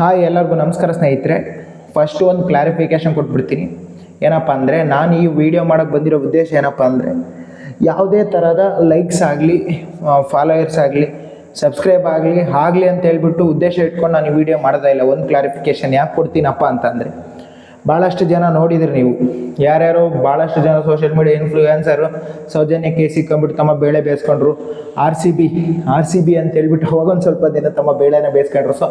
Hi ಎಲ್ಲರಿಗೂ ನಮಸ್ಕಾರ ಸ್ನೇಹಿತರೆ. ಫಸ್ಟ್ ಒಂದು ಕ್ಲಾರಿಫಿಕೇಶನ್ ಕೊಟ್ಬಿಡ್ತೀನಿ. ಏನಪ್ಪ ಅಂದರೆ, ನಾನು ಈ ವಿಡಿಯೋ ಮಾಡೋಕ್ಕೆ ಬಂದಿರೋ ಉದ್ದೇಶ ಏನಪ್ಪ ಅಂದರೆ, ಯಾವುದೇ ಥರದ ಲೈಕ್ಸ್ ಆಗಲಿ ಫಾಲೋಯರ್ಸ್ ಆಗಲಿ ಸಬ್ಸ್ಕ್ರೈಬ್ ಆಗಲಿ ಆಗಲಿ ಅಂತ ಹೇಳ್ಬಿಟ್ಟು ಉದ್ದೇಶ ಇಟ್ಕೊಂಡು ನಾನು ಈ ವಿಡಿಯೋ ಮಾಡೋದೇ ಇಲ್ಲ. ಒಂದು ಕ್ಲಾರಿಫಿಕೇಶನ್ ಯಾಕೆ ಕೊಡ್ತೀನಪ್ಪ ಅಂತಂದರೆ ಭಾಳಷ್ಟು ಜನ ನೋಡಿದ್ರಿ ನೀವು. ಯಾರ್ಯಾರು ಭಾಳಷ್ಟು ಜನ ಸೋಷಿಯಲ್ ಮೀಡಿಯಾ ಇನ್ಫ್ಲೂಯೆನ್ಸರು ಸೌಜನ್ಯ ಕೆ ಸಿಕ್ಕೊಂಬಿಟ್ಟು ತಮ್ಮ ಬೇಳೆ ಬೇಯಿಸ್ಕೊಂಡ್ರು. R C B R C B ಅಂತ ಹೇಳ್ಬಿಟ್ಟು ಅವಾಗ ಸ್ವಲ್ಪ ದಿನ ತಮ್ಮ ಬೇಳೆನ ಬೇಯಿಸ್ಕೊಂಡ್ರು. ಸೊ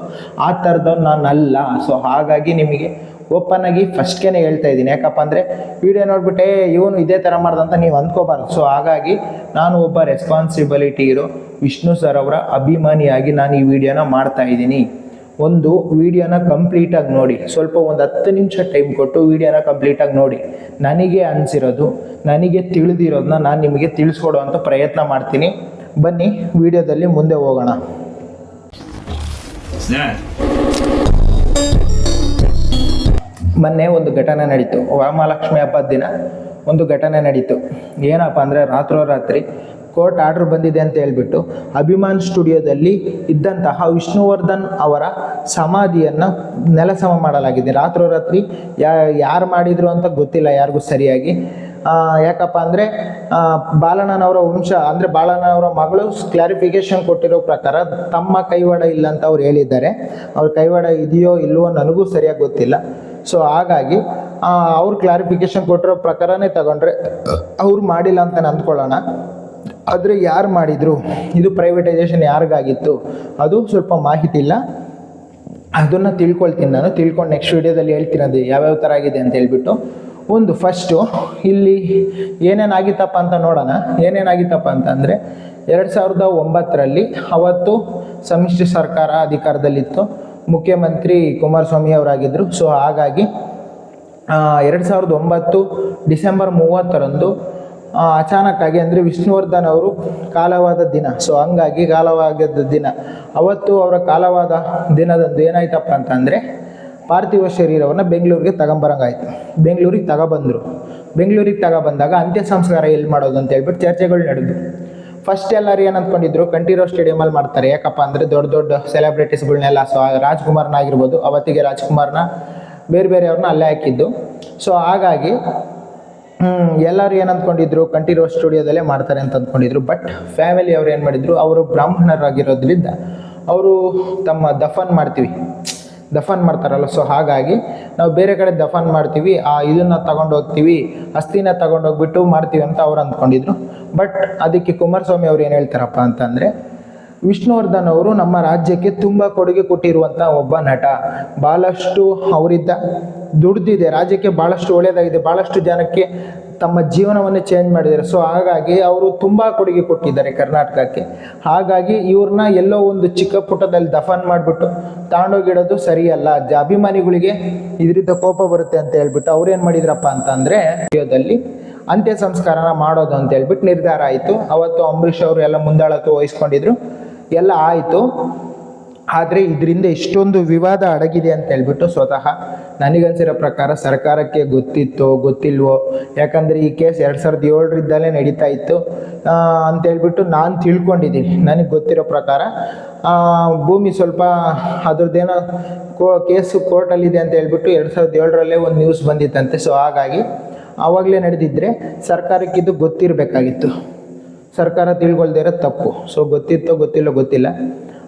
ಆ ಥರದವ್ರು ನಾನು ಅಲ್ಲ ಸೊ ಹಾಗಾಗಿ ನಿಮಗೆ ಓಪನ್ ಆಗಿ ಫಸ್ಟ್ಗೆ ಹೇಳ್ತಾ ಇದ್ದೀನಿ. ಯಾಕಪ್ಪ ಅಂದರೆ ವಿಡಿಯೋ ನೋಡ್ಬಿಟ್ಟೆ ಇವನು ಇದೇ ಥರ ಮಾಡ್ದಂತ ನೀವು ಅಂದ್ಕೋಬಾರ್ದು. ಸೊ ಹಾಗಾಗಿ ನಾನು ಒಬ್ಬ ರೆಸ್ಪಾನ್ಸಿಬಿಲಿಟಿ ಇರೋ ವಿಷ್ಣು ಸರ್ ಅವರ ಅಭಿಮಾನಿಯಾಗಿ ನಾನು ಈ ವಿಡಿಯೋನ ಮಾಡ್ತಾ ಇದ್ದೀನಿ. ಒಂದು ವಿಡಿಯೋನ ಕಂಪ್ಲೀಟಾಗಿ ನೋಡಿ. ಸ್ವಲ್ಪ ಒಂದು ಹತ್ತು ನಿಮಿಷ ಟೈಮ್ ಕೊಟ್ಟು ವಿಡಿಯೋನ ಕಂಪ್ಲೀಟಾಗಿ ನೋಡಿ. ನನಗೆ ಅನಿಸಿರೋದು, ನನಗೆ ತಿಳಿದಿರೋದನ್ನ ನಾನು ನಿಮಗೆ ತಿಳಿಸ್ಕೊಡೋ ಅಂತ ಪ್ರಯತ್ನ ಮಾಡ್ತೀನಿ. ಬನ್ನಿ, ವಿಡಿಯೋದಲ್ಲಿ ಮುಂದೆ ಹೋಗೋಣ. ಮೊನ್ನೆ ಒಂದು ಘಟನೆ ನಡೀತು. ರಾಮಲಕ್ಷ್ಮಿ ಹಬ್ಬದ ದಿನ ಒಂದು ಘಟನೆ ನಡೀತು. ಏನಪ್ಪ ಅಂದರೆ ರಾತ್ರೋರಾತ್ರಿ ಕೋರ್ಟ್ ಆರ್ಡರ್ ಬಂದಿದೆ ಅಂತ ಹೇಳ್ಬಿಟ್ಟು ಅಭಿಮಾನ್ ಸ್ಟುಡಿಯೋದಲ್ಲಿ ಇದ್ದಂತಹ ವಿಷ್ಣುವರ್ಧನ್ ಅವರ ಸಮಾಧಿಯನ್ನು ನೆಲಸಮ ಮಾಡಲಾಗಿದೆ. ರಾತ್ರೋರಾತ್ರಿ ಯಾ, ಯಾರು ಮಾಡಿದ್ರು ಅಂತ ಗೊತ್ತಿಲ್ಲ ಯಾರಿಗೂ ಸರಿಯಾಗಿ. ಯಾಕಪ್ಪ ಅಂದರೆ ಬಾಲಣ್ಣನವರ ವಂಶ, ಅಂದರೆ ಬಾಲಣ್ಣನವರ ಮಗಳು ಕ್ಲಾರಿಫಿಕೇಶನ್ ಕೊಟ್ಟಿರೋ ಪ್ರಕಾರ ತಮ್ಮ ಕೈವಾಡ ಇಲ್ಲ ಅಂತ ಅವ್ರು ಹೇಳಿದ್ದಾರೆ. ಅವ್ರ ಕೈವಾಡ ಇದೆಯೋ ಇಲ್ವೋ ನನಗೂ ಸರಿಯಾಗಿ ಗೊತ್ತಿಲ್ಲ. ಸೊ ಹಾಗಾಗಿ ಅವ್ರು ಕ್ಲಾರಿಫಿಕೇಶನ್ ಕೊಟ್ಟಿರೋ ಪ್ರಕಾರನೇ ತಗೊಂಡ್ರೆ, ಅವ್ರು ಮಾಡಿಲ್ಲ ಅಂತ ಅಂದ್ಕೊಳ್ಳೋಣ ಆದರೆ ಯಾರು ಮಾಡಿದರು? ಇದು ಪ್ರೈವೇಟೈಸೇಷನ್ ಯಾರಿಗಾಗಿತ್ತು? ಅದು ಸ್ವಲ್ಪ ಮಾಹಿತಿ ಇಲ್ಲ. ಅದನ್ನು ತಿಳ್ಕೊಳ್ತೀನಿ ನಾನು. ತಿಳ್ಕೊಂಡು ನೆಕ್ಸ್ಟ್ ವೀಡಿಯೋದಲ್ಲಿ ಹೇಳ್ತೀನಿ ಯಾವ್ಯಾವ ಥರ ಆಗಿದೆ ಅಂತ ಹೇಳ್ಬಿಟ್ಟು. ಒಂದು ಫಸ್ಟು ಇಲ್ಲಿ ಏನೇನಾಗಿತ್ತಪ್ಪ ಅಂತ ನೋಡೋಣ. ಏನೇನಾಗಿತ್ತಪ್ಪ ಅಂತಂದರೆ ಎರಡು ಸಾವಿರದ ಒಂಬತ್ತರಲ್ಲಿ ಅವತ್ತು ಸಮ್ಮಿಶ್ರ ಸರ್ಕಾರ ಅಧಿಕಾರದಲ್ಲಿತ್ತು. ಮುಖ್ಯಮಂತ್ರಿ ಕುಮಾರಸ್ವಾಮಿ ಅವರಾಗಿದ್ದರು ಸೊ ಹಾಗಾಗಿ ಎರಡು ಸಾವಿರದ ಒಂಬತ್ತು ಡಿಸೆಂಬರ್ ಮೂವತ್ತರಂದು ಅಚಾನಕ್ಕಾಗಿ ಅಂದರೆ ವಿಷ್ಣುವರ್ಧನ್ ಅವರು ಕಾಲವಾದ ದಿನ. ಸೊ ಹಂಗಾಗಿ ಕಾಲವಾದ ದಿನ. ಅವತ್ತು ಅವರ ಕಾಲವಾದ ದಿನದಂದು ಏನಾಯ್ತಪ್ಪ ಅಂತಂದರೆ ಪಾರ್ಥಿವ ಶರೀರವನ್ನು ಬೆಂಗಳೂರಿಗೆ ತಗೊಂಬರಂಗಾಯ್ತು. ಬೆಂಗಳೂರಿಗೆ ತಗೊಬಂದರು. ಬೆಂಗಳೂರಿಗೆ ತಗೊಬಂದಾಗ ಅಂತ್ಯ ಸಂಸ್ಕಾರ ಎಲ್ಲಿ ಮಾಡೋದು ಅಂತ ಹೇಳ್ಬಿಟ್ಟು ಚರ್ಚೆಗಳು ನಡೆದು. ಫಸ್ಟ್ ಎಲ್ಲರೂ ಏನು ಅಂದ್ಕೊಂಡಿದ್ರು ಕಂಠೀರೋ ಸ್ಟೇಡಿಯಮಲ್ಲಿ ಮಾಡ್ತಾರೆ. ಯಾಕಪ್ಪ ಅಂದರೆ ದೊಡ್ಡ ದೊಡ್ಡ ಸೆಲೆಬ್ರಿಟೀಸ್ಗಳನ್ನೆಲ್ಲ ಸೊ ರಾಜ್ಕುಮಾರ್ನ ಆಗಿರ್ಬೋದು, ಅವತ್ತಿಗೆ ರಾಜ್ಕುಮಾರ್ನ ಬೇರೆ ಬೇರೆಯವ್ರನ್ನ ಅಲ್ಲೇ ಹಾಕಿದ್ದು. ಸೊ ಹಾಗಾಗಿ ಎಲ್ಲರೂ ಏನು ಅಂದ್ಕೊಂಡಿದ್ರು? ಕಂಠೀರವ ಸ್ಟುಡಿಯೋದಲ್ಲೇ ಮಾಡ್ತಾರೆ ಅಂತ ಅಂದ್ಕೊಂಡಿದ್ರು. ಬಟ್ ಫ್ಯಾಮಿಲಿ ಅವ್ರು ಏನು ಮಾಡಿದ್ರು? ಅವರು ಬ್ರಾಹ್ಮಣರಾಗಿರೋದ್ರಿಂದ ಅವರು ತಮ್ಮ ದಫನ್ ಮಾಡ್ತೀವಿ. ದಫನ್ ಮಾಡ್ತಾರಲ್ಲ ಸೊ ಹಾಗಾಗಿ ನಾವು ಬೇರೆ ಕಡೆ ದಫನ್ ಮಾಡ್ತೀವಿ. ಆ ಇದನ್ನ ತಗೊಂಡು ಹೋಗ್ತೀವಿ ಅಸ್ಥಿನ ತಗೊಂಡೋಗ್ಬಿಟ್ಟು ಮಾಡ್ತೀವಿ ಅಂತ ಅವ್ರು ಅಂದ್ಕೊಂಡಿದ್ರು. ಬಟ್ ಅದಕ್ಕೆ ಕುಮಾರಸ್ವಾಮಿ ಅವ್ರು ಏನು ಹೇಳ್ತಾರಪ್ಪ ಅಂತಂದರೆ, ವಿಷ್ಣುವರ್ಧನ್ ಅವರು ನಮ್ಮ ರಾಜ್ಯಕ್ಕೆ ತುಂಬ ಕೊಡುಗೆ ಕೊಟ್ಟಿರುವಂಥ ಒಬ್ಬ ನಟ. ಭಾಳಷ್ಟು ಅವರಿದ್ದ ದುಡ್ದಿದೆ, ರಾಜ್ಯಕ್ಕೆ ಭಾಳಷ್ಟು ಒಳ್ಳೆಯದಾಗಿದೆ ಭಾಳಷ್ಟು ಜನಕ್ಕೆ ತಮ್ಮ ಜೀವನವನ್ನು ಚೇಂಜ್ ಮಾಡಿದ್ದಾರೆ. ಸೊ ಹಾಗಾಗಿ ಅವರು ತುಂಬ ಕೊಡುಗೆ ಕೊಟ್ಟಿದ್ದಾರೆ ಕರ್ನಾಟಕಕ್ಕೆ. ಹಾಗಾಗಿ ಇವ್ರನ್ನ ಎಲ್ಲೋ ಒಂದು ಚಿಕ್ಕ ಪುಟ್ಟದಲ್ಲಿ ದಫನ್ ಮಾಡಿಬಿಟ್ಟು ತಾಂಡೋಗಿಡೋದು ಸರಿಯಲ್ಲ. ಜ, ಅಭಿಮಾನಿಗಳಿಗೆ ಇದರಿಂದ ಕೋಪ ಬರುತ್ತೆ ಅಂತ ಹೇಳ್ಬಿಟ್ಟು ಅವ್ರೇನು ಮಾಡಿದ್ರಪ್ಪ ಅಂತಂದರೆ, ವಿಡಿಯೋದಲ್ಲಿ ಅಂತ್ಯ ಸಂಸ್ಕಾರನ ಮಾಡೋದು ಅಂತ ಹೇಳ್ಬಿಟ್ಟು ನಿರ್ಧಾರ ಆಯಿತು. ಅವತ್ತು ಅಂಬರೀಷ್ ಅವರು ಎಲ್ಲ ಮುಂದಾಳತ್ವ ವಹಿಸ್ಕೊಂಡಿದ್ರು. ಎಲ್ಲ ಆಯಿತು. ಆದರೆ ಇದರಿಂದ ಇಷ್ಟೊಂದು ವಿವಾದ ಅಡಗಿದೆ ಅಂತ ಹೇಳ್ಬಿಟ್ಟು ಸ್ವತಃ ನನಗನ್ಸಿರೋ ಪ್ರಕಾರ ಸರ್ಕಾರಕ್ಕೆ ಗೊತ್ತಿತ್ತೋ, ಗೊತ್ತಿಲ್ವೋ? ಯಾಕಂದರೆ ಈ ಕೇಸ್ ಎರಡು ಸಾವಿರದ ಏಳರಿಂದಲೇ ನಡೀತಾ ಇತ್ತು. ಅಂತೇಳ್ಬಿಟ್ಟು ನಾನು ತಿಳ್ಕೊಂಡಿದ್ದೀನಿ. ನನಗೆ ಗೊತ್ತಿರೋ ಪ್ರಕಾರ ಭೂಮಿ ಸ್ವಲ್ಪ ಅದ್ರದ್ದೇನೋ ಕೋ, ಕೇಸು ಕೋರ್ಟಲ್ಲಿದೆ ಅಂತ ಹೇಳ್ಬಿಟ್ಟು ಎರಡು ಸಾವಿರದ ಏಳರಲ್ಲೇ ಒಂದು ನ್ಯೂಸ್ ಬಂದಿತ್ತಂತೆ. ಸೊ ಹಾಗಾಗಿ ಆವಾಗಲೇ ನಡೆದಿದ್ದರೆ ಸರ್ಕಾರಕ್ಕಿದ್ದು ಗೊತ್ತಿರಬೇಕಾಗಿತ್ತು. ಸರ್ಕಾರ ತಿಳ್ಕೊಳ್ದೇ ಇರೋ ತಪ್ಪು. ಸೊ ಗೊತ್ತಿತ್ತೋ, ಗೊತ್ತಿಲ್ಲೋ ಗೊತ್ತಿಲ್ಲ.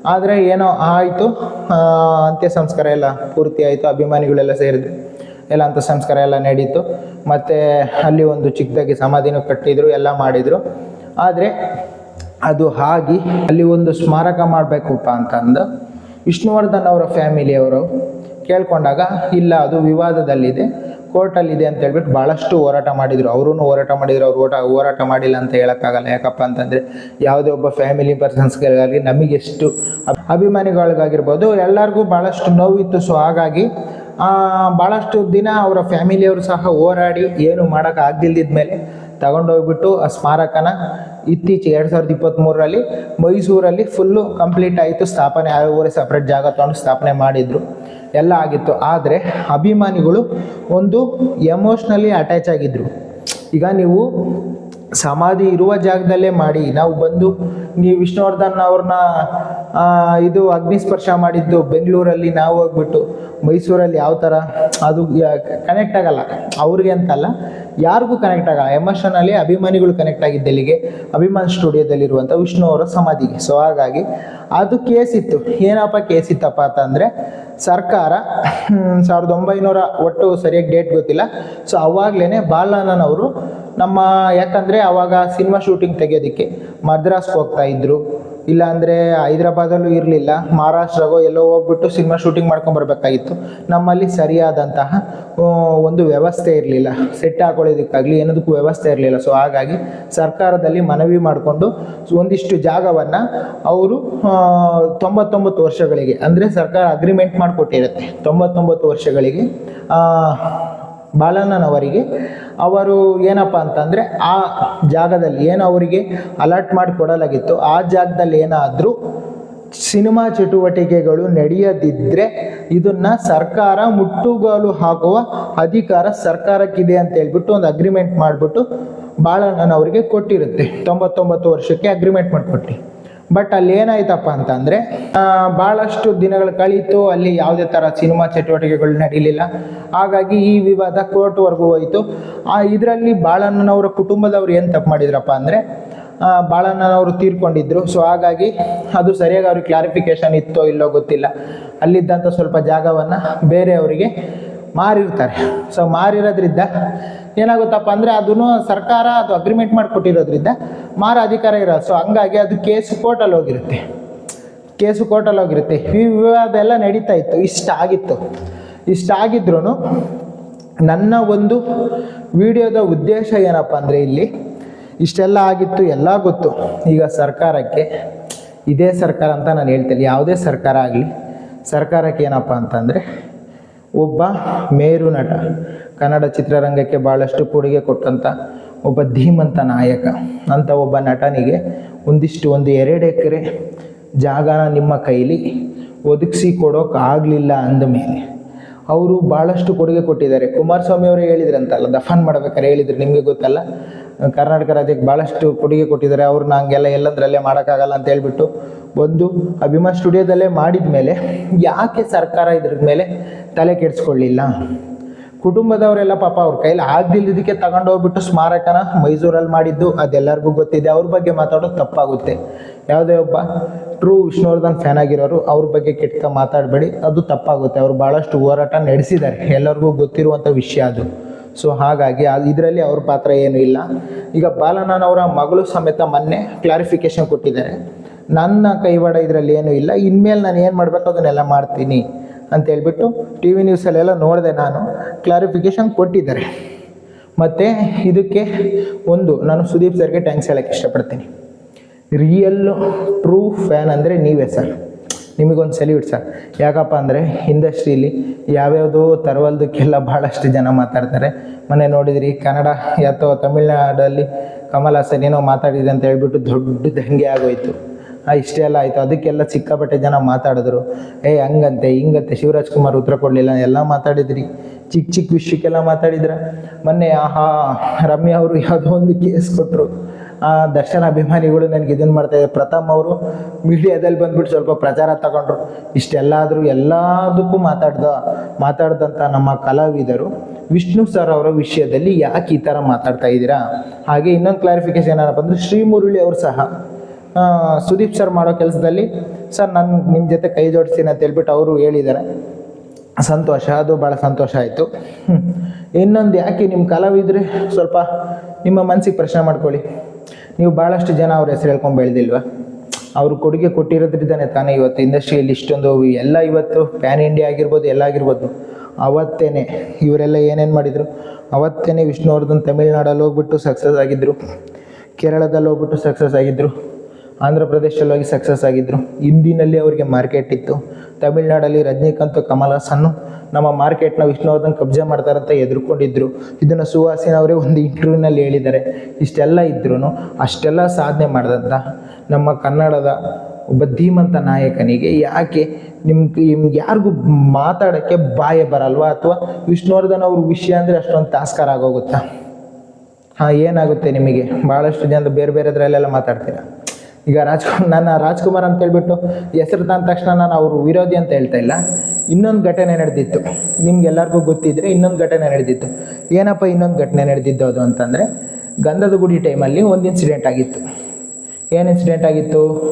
ಆದರೆ ಏನೋ ಆಯಿತು ಅಂತ್ಯ ಸಂಸ್ಕಾರ ಎಲ್ಲ ಪೂರ್ತಿ ಆಯಿತು, ಅಭಿಮಾನಿಗಳೆಲ್ಲ ಸೇರಿದ್ರು ಎಲ್ಲ ಅಂತ ಸಂಸ್ಕಾರ ಎಲ್ಲ ನಡೀತು. ಮತ್ತು ಅಲ್ಲಿ ಒಂದು ಚಿಕ್ಕದಾಗಿ ಸಮಾಧಿನೂ ಕಟ್ಟಿದ್ರು, ಎಲ್ಲ ಮಾಡಿದರು. ಆದರೆ ಅದು ಆಗಿ ಅಲ್ಲಿ ಒಂದು ಸ್ಮಾರಕ ಮಾಡಬೇಕಪ್ಪ ಅಂತಂದು ವಿಷ್ಣುವರ್ಧನ್ ಅವರ ಫ್ಯಾಮಿಲಿಯವರು ಕೇಳ್ಕೊಂಡಾಗ, ಇಲ್ಲ, ಅದು ವಿವಾದದಲ್ಲಿದೆ. ಕೋರ್ಟಲ್ಲಿದೆ ಅಂತ ಹೇಳ್ಬಿಟ್ಟು ಭಾಳಷ್ಟು ಹೋರಾಟ ಮಾಡಿದರು. ಅವರು ಹೋರಾಟ ಮಾಡಿದ್ರು, ಅವ್ರು ಓಟ ಹೋರಾಟ ಮಾಡಿಲ್ಲ ಅಂತ ಹೇಳೋಕ್ಕಾಗಲ್ಲ. ಯಾಕಪ್ಪ ಅಂತಂದರೆ ಯಾವುದೇ ಒಬ್ಬ ಫ್ಯಾಮಿಲಿ ಪರ್ಸನ್ಸ್ಗಳಿಗಾಗಲಿ ನಮಗೆಷ್ಟು ಅಭ್- ಅಭಿಮಾನಿಗಳಿಗಾಗಿರ್ಬೋದು, ಎಲ್ಲರಿಗೂ ಭಾಳಷ್ಟು ನೋವಿತ್ತು. ಸೊ ಹಾಗಾಗಿ ಭಾಳಷ್ಟು ದಿನ ಅವರ ಫ್ಯಾಮಿಲಿಯವರು ಸಹ ಹೋರಾಡಿ ಏನು ಮಾಡೋಕೆ ಆಗ್ದಿಲ್ದಿದ ಮೇಲೆ ತಗೊಂಡೋಗ್ಬಿಟ್ಟು ಆ ಸ್ಮಾರಕನ ಇತ್ತೀಚೆಗೆ ಎರಡು ಸಾವಿರದ ಇಪ್ಪತ್ತ್ಮೂರರಲ್ಲಿ ಮೈಸೂರಲ್ಲಿ ಫುಲ್ಲು ಕಂಪ್ಲೀಟ್ ಆಯಿತು. ಸ್ಥಾಪನೆ ಅವರೇ ಸಪ್ರೇಟ್ ಜಾಗ ತಗೊಂಡು ಸ್ಥಾಪನೆ ಮಾಡಿದರು. ಎಲ್ಲ ಆಗಿತ್ತು. ಆದರೆ ಅಭಿಮಾನಿಗಳು ಒಂದು ಎಮೋಷ್ನಲಿ ಅಟ್ಯಾಚ್ ಆಗಿದ್ದರು ಈಗ ನೀವು ಸಮಾಧಿ ಇರುವ ಜಾಗದಲ್ಲೇ ಮಾಡಿ, ನಾವು ಬಂದು ನೀವು ವಿಷ್ಣುವರ್ಧನ್ ಅವ್ರನ್ನ ಇದು ಅಗ್ನಿಸ್ಪರ್ಶ ಮಾಡಿದ್ದು ಬೆಂಗಳೂರಲ್ಲಿ, ನಾವು ಹೋಗ್ಬಿಟ್ಟು ಮೈಸೂರಲ್ಲಿ ಯಾವ ಥರ ಅದು ಕನೆಕ್ಟ್ ಆಗಲ್ಲ. ಅವ್ರಿಗೆ ಅಂತಲ್ಲ. ಯಾರಿಗೂ ಕನೆಕ್ಟ್ ಆಗಲ್ಲ. ಅಲ್ಲಿ ಅಭಿಮಾನಿಗಳು ಕನೆಕ್ಟ್ ಆಗಿದ್ದ ಇಲ್ಲಿಗೆ ಅಭಿಮಾನ್ ಸ್ಟುಡಿಯೋದಲ್ಲಿರುವಂಥ ವಿಷ್ಣು ಅವರ ಸಮಾಧಿಗೆ. ಸೊ ಹಾಗಾಗಿ ಅದು ಕೇಸ್ ಇತ್ತು. ಏನಪ್ಪ ಕೇಸ್ ಇತ್ತಪ್ಪ ಅಂತಂದರೆ ಸರ್ಕಾರ ಸಾವಿರದ ಒಂಬೈನೂರ ಒಟ್ಟು ಸರಿಯಾಗಿ ಡೇಟ್ ಗೊತ್ತಿಲ್ಲ. ಸೊ ಅವಾಗಲೇ ಅವರು ನಮ್ಮ, ಯಾಕಂದರೆ ಅವಾಗ ಸಿನಿಮಾ ಶೂಟಿಂಗ್ ತೆಗೆಯೋದಕ್ಕೆ ಮದ್ರಾಸ್ಗೆ ಹೋಗ್ತಾ ಇದ್ರು. ಇಲ್ಲಾಂದರೆ ಹೈದ್ರಾಬಾದಲ್ಲೂ ಇರಲಿಲ್ಲ, ಮಹಾರಾಷ್ಟ್ರಗೋ ಎಲ್ಲೋ ಹೋಗ್ಬಿಟ್ಟು ಸಿನಿಮಾ ಶೂಟಿಂಗ್ ಮಾಡ್ಕೊಂಬರ್ಬೇಕಾಗಿತ್ತು ನಮ್ಮಲ್ಲಿ ಸರಿಯಾದಂತಹ ಒಂದು ವ್ಯವಸ್ಥೆ ಇರಲಿಲ್ಲ. ಸೆಟ್ ಹಾಕೊಳ್ಳೋದಕ್ಕಾಗಲಿ ಏನದಕ್ಕೂ ವ್ಯವಸ್ಥೆ ಇರಲಿಲ್ಲ. ಸೊ ಹಾಗಾಗಿ ಸರ್ಕಾರದಲ್ಲಿ ಮನವಿ ಮಾಡಿಕೊಂಡು ಒಂದಿಷ್ಟು ಜಾಗವನ್ನು ಅವರು ತೊಂಬತ್ತೊಂಬತ್ತು ವರ್ಷಗಳಿಗೆ, ಅಂದರೆ ಸರ್ಕಾರ ಅಗ್ರಿಮೆಂಟ್ ಮಾಡಿಕೊಟ್ಟಿರುತ್ತೆ. ತೊಂಬತ್ತೊಂಬತ್ತು ವರ್ಷಗಳಿಗೆ ಬಾಲಣ್ಣನವರಿಗೆ ಅವರು ಏನಪ್ಪ ಅಂತಂದರೆ ಆ ಜಾಗದಲ್ಲಿ ಏನು ಅವರಿಗೆ ಅಲರ್ಟ್ ಮಾಡಿ ಕೊಡಲಾಗಿತ್ತು. ಆ ಜಾಗದಲ್ಲಿ ಏನಾದರೂ ಸಿನಿಮಾ ಚಟುವಟಿಕೆಗಳು ನಡೆಯದಿದ್ದರೆ ಇದನ್ನ ಸರ್ಕಾರ ಮುಟ್ಟುಗೋಲು ಹಾಕುವ ಅಧಿಕಾರ ಸರ್ಕಾರಕ್ಕಿದೆ ಅಂತ ಹೇಳ್ಬಿಟ್ಟು ಒಂದು ಅಗ್ರಿಮೆಂಟ್ ಮಾಡಿಬಿಟ್ಟು ಬಾಳಣ್ಣನವರಿಗೆ ಕೊಟ್ಟಿರುತ್ತೆ. ತೊಂಬತ್ತೊಂಬತ್ತು ವರ್ಷಕ್ಕೆ ಅಗ್ರಿಮೆಂಟ್ ಮಾಡಿಕೊಟ್ಟು. ಬಟ್ ಅಲ್ಲಿ ಏನಾಯ್ತಪ್ಪ ಅಂತಂದರೆ ಭಾಳಷ್ಟು ದಿನಗಳು ಕಳೀತು, ಅಲ್ಲಿ ಯಾವುದೇ ಥರ ಸಿನಿಮಾ ಚಟುವಟಿಕೆಗಳು ನಡೀಲಿಲ್ಲ. ಹಾಗಾಗಿ ಈ ವಿವಾದ ಕೋರ್ಟ್ವರೆಗೂ ಹೋಯಿತು. ಆ, ಇದರಲ್ಲಿ ಬಾಳಣ್ಣನವರ ಕುಟುಂಬದವ್ರು ಏನು ತಪ್ಪು ಮಾಡಿದ್ರಪ್ಪ ಅಂದರೆ ಬಾಳಣ್ಣನವರು ತೀರ್ಕೊಂಡಿದ್ರು. ಸೊ ಹಾಗಾಗಿ ಅದು ಸರಿಯಾಗಿ ಅವ್ರಿಗೆ ಕ್ಲಾರಿಫಿಕೇಶನ್ ಇತ್ತೋ ಇಲ್ಲೋ ಗೊತ್ತಿಲ್ಲ. ಅಲ್ಲಿದ್ದಂಥ ಸ್ವಲ್ಪ ಜಾಗವನ್ನು ಬೇರೆಯವರಿಗೆ ಮಾರಿರ್ತಾರೆ. ಸೊ ಮಾರಿರೋದ್ರಿಂದ ಏನಾಗುತ್ತಪ್ಪ ಅಂದರೆ ಅದನ್ನು ಸರ್ಕಾರ ಅದು ಅಗ್ರಿಮೆಂಟ್ ಮಾಡಿಕೊಟ್ಟಿರೋದ್ರಿಂದ ಮಾರ ಅಧಿಕಾರ ಇರೋದು. ಸೊ ಹಂಗಾಗಿ ಅದು ಕೇಸು ಕೋರ್ಟಲ್ಲಿ ಹೋಗಿರುತ್ತೆ. ಕೇಸು ಕೋರ್ಟಲ್ಲಿ ಹೋಗಿರುತ್ತೆ. ಈ ವಿವಾದ ಎಲ್ಲ ನಡೀತಾ ಇತ್ತು. ಇಷ್ಟ ಆಗಿತ್ತು. ಇಷ್ಟ ಆಗಿದ್ರೂ ನನ್ನ ಒಂದು ವಿಡಿಯೋದ ಉದ್ದೇಶ ಏನಪ್ಪ ಅಂದರೆ ಇಲ್ಲಿ ಇಷ್ಟೆಲ್ಲ ಆಗಿತ್ತು, ಎಲ್ಲ ಗೊತ್ತು. ಈಗ ಸರ್ಕಾರಕ್ಕೆ ಇದೇ ಸರ್ಕಾರ ಅಂತ ನಾನು ಹೇಳ್ತೇನೆ ಯಾವುದೇ ಸರ್ಕಾರ ಆಗಲಿ, ಸರ್ಕಾರಕ್ಕೆ ಏನಪ್ಪ ಅಂತಂದರೆ ಒಬ್ಬ ಮೇರು ನಟ. ಕನ್ನಡ ಚಿತ್ರರಂಗಕ್ಕೆ ಭಾಳಷ್ಟು ಕೊಡುಗೆ ಕೊಟ್ಟಂಥ ಒಬ್ಬ ಧೀಮಂತ ನಾಯಕ. ಅಂತ ಒಬ್ಬ ನಟನಿಗೆ ಒಂದಿಷ್ಟು ಒಂದು ಎರಡು ಎಕರೆ ಜಾಗನ ನಿಮ್ಮ ಕೈಲಿ ಒದಗಿಸಿ ಕೊಡೋಕ್ಕಾಗಲಿಲ್ಲ ಅಂದಮೇಲೆ ಅವರು ಭಾಳಷ್ಟು ಕೊಡುಗೆ ಕೊಟ್ಟಿದ್ದಾರೆ. ಕುಮಾರಸ್ವಾಮಿ ಅವರೇ ಹೇಳಿದ್ರಂತಲ್ಲ, ದಫನ್ ಮಾಡ್ಬೇಕಾದ್ರೆ ಹೇಳಿದ್ರು, ನಿಮಗೆ ಗೊತ್ತಲ್ಲ? ಕರ್ನಾಟಕ ರಾಜ್ಯಕ್ಕೆ ಭಾಳಷ್ಟು ಕೊಡುಗೆ ಕೊಟ್ಟಿದ್ದಾರೆ. ಅವ್ರನ್ನ ಹಂಗೆಲ್ಲ ಎಲ್ಲಂದ್ರಲ್ಲೇ ಮಾಡೋಕ್ಕಾಗಲ್ಲ ಅಂತ ಹೇಳ್ಬಿಟ್ಟು ಒಂದು ಅಭಿಮಾನ್ ಸ್ಟುಡಿಯೋದಲ್ಲೇ ಮಾಡಿದ ಮೇಲೆ ಯಾಕೆ ಸರ್ಕಾರ ಇದ್ರ ಮೇಲೆ ತಲೆ ಕೆಡಿಸ್ಕೊಳ್ಳಿಲ್ಲ? ಕುಟುಂಬದವರೆಲ್ಲ ಪಾಪ ಅವ್ರ ಕೈಲಿ ಆಗ್ದಿಲ್ಲದಕ್ಕೆ ತಗೊಂಡೋಗ್ಬಿಟ್ಟು ಸ್ಮಾರಕನ ಮೈಸೂರಲ್ಲಿ ಮಾಡಿದ್ದು ಅದೆಲ್ಲರಿಗೂ ಗೊತ್ತಿದೆ. ಅವ್ರ ಬಗ್ಗೆ ಮಾತಾಡೋದು ತಪ್ಪಾಗುತ್ತೆ. ಯಾವುದೇ ಒಬ್ಬ ಟ್ರೂ ವಿಷ್ಣುವರ್ಧನ್ ಫ್ಯಾನ್ ಆಗಿರೋರು ಅವ್ರ ಬಗ್ಗೆ ಕೆಟ್ಟ ಮಾತಾಡಬೇಡಿ. ಅದು ತಪ್ಪಾಗುತ್ತೆ. ಅವ್ರು ಭಾಳಷ್ಟು ಹೋರಾಟ ನಡೆಸಿದ್ದಾರೆ. ಎಲ್ಲರಿಗೂ ಗೊತ್ತಿರುವಂಥ ವಿಷಯ ಅದು. ಸೊ ಹಾಗಾಗಿ ಇದರಲ್ಲಿ ಅವ್ರ ಪಾತ್ರ ಏನೂ ಇಲ್ಲ. ಈಗ ಬಾಲಣ್ಣನವರ ಮಗಳು ಸಮೇತ ಮೊನ್ನೆ ಕ್ಲಾರಿಫಿಕೇಶನ್ ಕೊಟ್ಟಿದ್ದಾರೆ. ನನ್ನ ಕೈವಾಡ ಇದರಲ್ಲಿ ಏನೂ ಇಲ್ಲ. ಇನ್ಮೇಲೆ ನಾನು ಏನು ಮಾಡಬೇಕು ಅದನ್ನೆಲ್ಲ ಮಾಡ್ತೀನಿ ಅಂತ ಹೇಳ್ಬಿಟ್ಟು ಟಿ ವಿ ನ್ಯೂಸಲ್ಲೆಲ್ಲ ನೋಡಿದೆ ನಾನು. ಕ್ಲಾರಿಫಿಕೇಶನ್ ಕೊಟ್ಟಿದ್ದಾರೆ. ಮತ್ತು ಇದಕ್ಕೆ ಒಂದು, ನಾನು ಸುದೀಪ್ ಸರ್ಗೆ ಟ್ಯಾಂಕ್ಸ್ ಹೇಳೋಕ್ಕೆ ಇಷ್ಟಪಡ್ತೀನಿ. ರಿಯಲ್ ಟ್ರೂ ಫ್ಯಾನ್ ಅಂದರೆ ನೀವೇ ಸರ್ ನಿಮಗೊಂದು ಸೆಲ್ಯೂಟ್ ಸರ್. ಯಾಕಪ್ಪ ಅಂದರೆ ಇಂಡಸ್ಟ್ರೀಲಿ ಯಾವ್ಯಾವುದೋ ತರವಲ್ದಕ್ಕೆಲ್ಲ ಭಾಳಷ್ಟು ಜನ ಮಾತಾಡ್ತಾರೆ. ಮೊನ್ನೆ ನೋಡಿದ್ರಿ ಕನ್ನಡ ಅಥವಾ ತಮಿಳ್ನಾಡಲ್ಲಿ ಕಮಲ್ ಹಾಸನ್ ಏನೋ ಮಾತಾಡಿದೆ ಅಂತ ಹೇಳ್ಬಿಟ್ಟು ದೊಡ್ಡ ದಂಗೆ ಆಗೋಯ್ತು. ಇಷ್ಟೇ ಎಲ್ಲ ಆಯಿತು. ಅದಕ್ಕೆಲ್ಲ ಸಿಕ್ಕಾಪಟ್ಟೆ ಜನ ಮಾತಾಡಿದ್ರು. ಏ, ಹಂಗಂತೆ, ಹಿಂಗಂತೆ, ಶಿವರಾಜ್ ಕುಮಾರ್ ಉತ್ತರ ಕೊಡಲಿಲ್ಲ, ಎಲ್ಲ ಮಾತಾಡಿದ್ರಿ. ಚಿಕ್ಕ ಚಿಕ್ಕ ವಿಷಯಕ್ಕೆಲ್ಲ ಮಾತಾಡಿದ್ರ? ಮೊನ್ನೆ, ಆಹಾ, ರಮ್ಯ ಅವರು ಯಾವುದೋ ಒಂದು ಕೇಸ್ ಕೊಟ್ಟರು ದರ್ಶನ ಅಭಿಮಾನಿಗಳು ನನಗೆ ಇದನ್ನು ಮಾಡ್ತಾಯಿದ್ದಾರೆ ಪ್ರಥಮ್ ಅವರು ಮೀಡಿಯಾದಲ್ಲಿ ಬಂದ್ಬಿಟ್ಟು ಸ್ವಲ್ಪ ಪ್ರಚಾರ ತಗೊಂಡ್ರು. ಇಷ್ಟೆಲ್ಲಾದರೂ ಎಲ್ಲದಕ್ಕೂ ಮಾತಾಡ್ದ ಮಾತಾಡ್ದಂಥ ನಮ್ಮ ಕಲಾವಿದರು ವಿಷ್ಣು ಸರ್ ಅವರ ವಿಷಯದಲ್ಲಿ ಯಾಕೆ ಈ ಥರ ಮಾತಾಡ್ತಾ ಇದ್ದೀರಾ? ಹಾಗೆ ಇನ್ನೊಂದು ಕ್ಲಾರಿಫಿಕೇಶನ್ ಏನಪ್ಪ ಅಂದರೆ ಶ್ರೀ ಮುರುಳಿ ಅವರು ಸಹ ಆ, ಸುದೀಪ್ ಸರ್ ಮಾಡೋ ಕೆಲಸದಲ್ಲಿ ಸರ್ ನಾನು ನಿಮ್ಮ ಜೊತೆ ಕೈ ಜೋಡಿಸ್ತೀನಿ ಅಂತ ಹೇಳ್ಬಿಟ್ಟು ಅವರು ಹೇಳಿದ್ದಾರೆ. ಸಂತೋಷ ಅದು ಭಾಳ ಸಂತೋಷ ಆಯಿತು. ಇನ್ನೊಂದು ಯಾಕೆ ನಿಮ್ಮ ಕಲಾವಿದ್ರೆ ಸ್ವಲ್ಪ ನಿಮ್ಮ ಮನಸ್ಸಿಗೆ ಪ್ರಶ್ನೆ ಮಾಡ್ಕೊಳ್ಳಿ. ನೀವು ಭಾಳಷ್ಟು ಜನ ಅವ್ರ ಹೆಸರು ಹೇಳ್ಕೊಂಡು ಬೆಳೆದಿಲ್ವಾ? ಅವರು ಕೊಡುಗೆ ಕೊಟ್ಟಿರೋದ್ರಿಂದನೇ ತಾನೇ ಇವತ್ತು ಇಂಡಸ್ಟ್ರಿಯಲ್ಲಿ ಇಷ್ಟೊಂದು ಎಲ್ಲ ಇವತ್ತು ಪ್ಯಾನ್ ಇಂಡಿಯಾ ಆಗಿರ್ಬೋದು, ಎಲ್ಲ ಆಗಿರ್ಬೋದು. ಅವತ್ತೇನೆ ಇವರೆಲ್ಲ ಏನೇನು ಮಾಡಿದರು? ಅವತ್ತೇನೆ ವಿಷ್ಣುವರ್ಧನ್ ತಮಿಳ್ನಾಡಲ್ಲಿ ಹೋಗ್ಬಿಟ್ಟು ಸಕ್ಸಸ್ ಆಗಿದ್ದರು ಕೇರಳದಲ್ಲಿ ಹೋಗ್ಬಿಟ್ಟು ಸಕ್ಸಸ್ ಆಗಿದ್ದರು ಆಂಧ್ರ ಪ್ರದೇಶದಲ್ಲಿ ಹೋಗಿ ಸಕ್ಸಸ್ ಆಗಿದ್ದರು ಹಿಂದಿನಲ್ಲಿ ಅವರಿಗೆ ಮಾರ್ಕೆಟ್ ಇತ್ತು. ತಮಿಳ್ನಾಡಲ್ಲಿ ರಜನಿಕಾಂತ್ ಕಮಲ್ ಹಾಸನ್ನು ನಮ್ಮ ಮಾರ್ಕೆಟ್ನ ವಿಷ್ಣುವರ್ಧನ್ ಕಬ್ಜಾ ಮಾಡ್ತಾರಂತ ಎದುರ್ಕೊಂಡಿದ್ರು. ಇದನ್ನು ಸುಹಾಸಿನ್ ಅವರೇ ಒಂದು ಇಂಟರ್ವ್ಯೂನಲ್ಲಿ ಹೇಳಿದ್ದಾರೆ. ಇಷ್ಟೆಲ್ಲ ಇದ್ರೂ ಅಷ್ಟೆಲ್ಲ ಸಾಧನೆ ಮಾಡಿದಂಥ ನಮ್ಮ ಕನ್ನಡದ ಒಬ್ಬ ಧೀಮಂತ ನಾಯಕನಿಗೆ ಯಾಕೆ ನಿಮ್ಗೆ ನಿಮ್ಗೆ ಯಾರಿಗೂ ಮಾತಾಡೋಕ್ಕೆ ಬಾಯ ಬರಲ್ವಾ ಅಥವಾ ವಿಷ್ಣುವರ್ಧನ್ ಅವ್ರ ವಿಷಯ ಅಂದರೆ ಅಷ್ಟೊಂದು ತಾಸ್ಕಾರ ಆಗೋಗುತ್ತಾ? ಹಾಂ, ಏನಾಗುತ್ತೆ ನಿಮಗೆ? ಭಾಳಷ್ಟು ಜನ ಬೇರೆ ಬೇರೆದ್ರಲ್ಲೆಲ್ಲ ಮಾತಾಡ್ತೀರಾ? ಈಗ ರಾಜ್ಕುಮಾರ್ ನಾನು ರಾಜ್ಕುಮಾರ್ ಅಂತ ಹೇಳ್ಬಿಟ್ಟು ಹೆಸರು ತಂದ ತಕ್ಷಣ ನಾನು ಅವರು ವಿರೋಧಿ ಅಂತ ಹೇಳ್ತಾ ಇಲ್ಲ. ಇನ್ನೊಂದು ಘಟನೆ ನಡೆದಿತ್ತು. ನಿಮ್ಗೆಲ್ಲರಿಗೂ ಗೊತ್ತಿದ್ರೆ ಇನ್ನೊಂದು ಘಟನೆ ನಡೆದಿತ್ತು. ಏನಪ್ಪ ಇನ್ನೊಂದು ಘಟನೆ ನಡೆದಿದ್ದು ಅದು ಅಂತಂದರೆ, ಗಂಧದ ಗುಡಿ ಟೈಮಲ್ಲಿ ಒಂದು ಇನ್ಸಿಡೆಂಟ್ ಆಗಿತ್ತು. ಏನು ಇನ್ಸಿಡೆಂಟ್ ಆಗಿತ್ತು?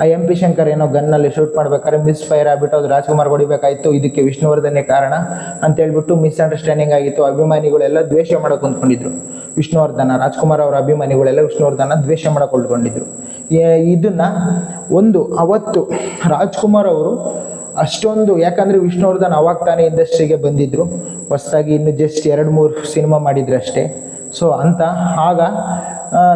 ಆ ಎಂ ಪಿ ಶಂಕರ್ ಏನೋ ಗನ್ನಲ್ಲಿ ಶೂಟ್ ಮಾಡ್ಬೇಕಾದ್ರೆ ಮಿಸ್ ಫೈರ್ ಆಗಿಬಿಟ್ಟು ಅದು ರಾಜ್ಕುಮಾರ್ ಹೊಡಿಬೇಕಾಯಿತು. ಇದಕ್ಕೆ ವಿಷ್ಣುವರ್ಧನೆ ಕಾರಣ ಅಂತ ಹೇಳ್ಬಿಟ್ಟು ಮಿಸ್ಅಂಡರ್ಸ್ಟ್ಯಾಂಡಿಂಗ್ ಆಗಿತ್ತು. ಅಭಿಮಾನಿಗಳೆಲ್ಲ ದ್ವೇಷ ಮಾಡಕ್ಕೆ ಅಂದ್ಕೊಂಡಿದ್ರು ವಿಷ್ಣುವರ್ಧನ, ರಾಜ್ಕುಮಾರ್ ಅವರ ಅಭಿಮಾನಿಗಳೆಲ್ಲ ವಿಷ್ಣುವರ್ಧನ ದ್ವೇಷ ಏ- ಇದನ್ನ ಒಂದು ಅವತ್ತು ರಾಜ್ಕುಮಾರ್ ಅವರು ಅಷ್ಟೊಂದು, ಯಾಕಂದರೆ ವಿಷ್ಣುವರ್ಧನ್ ಅವಾಗ ತಾನೇ ಇಂಡಸ್ಟ್ರಿಗೆ ಬಂದಿದ್ದರು ಹೊಸದಾಗಿ ಇನ್ನು ಜಸ್ಟ್ ಎರಡು, ಮೂರು ಸಿನಿಮಾ ಮಾಡಿದ್ರು ಅಷ್ಟೇ. ಸೊ ಅಂತ, ಆಗ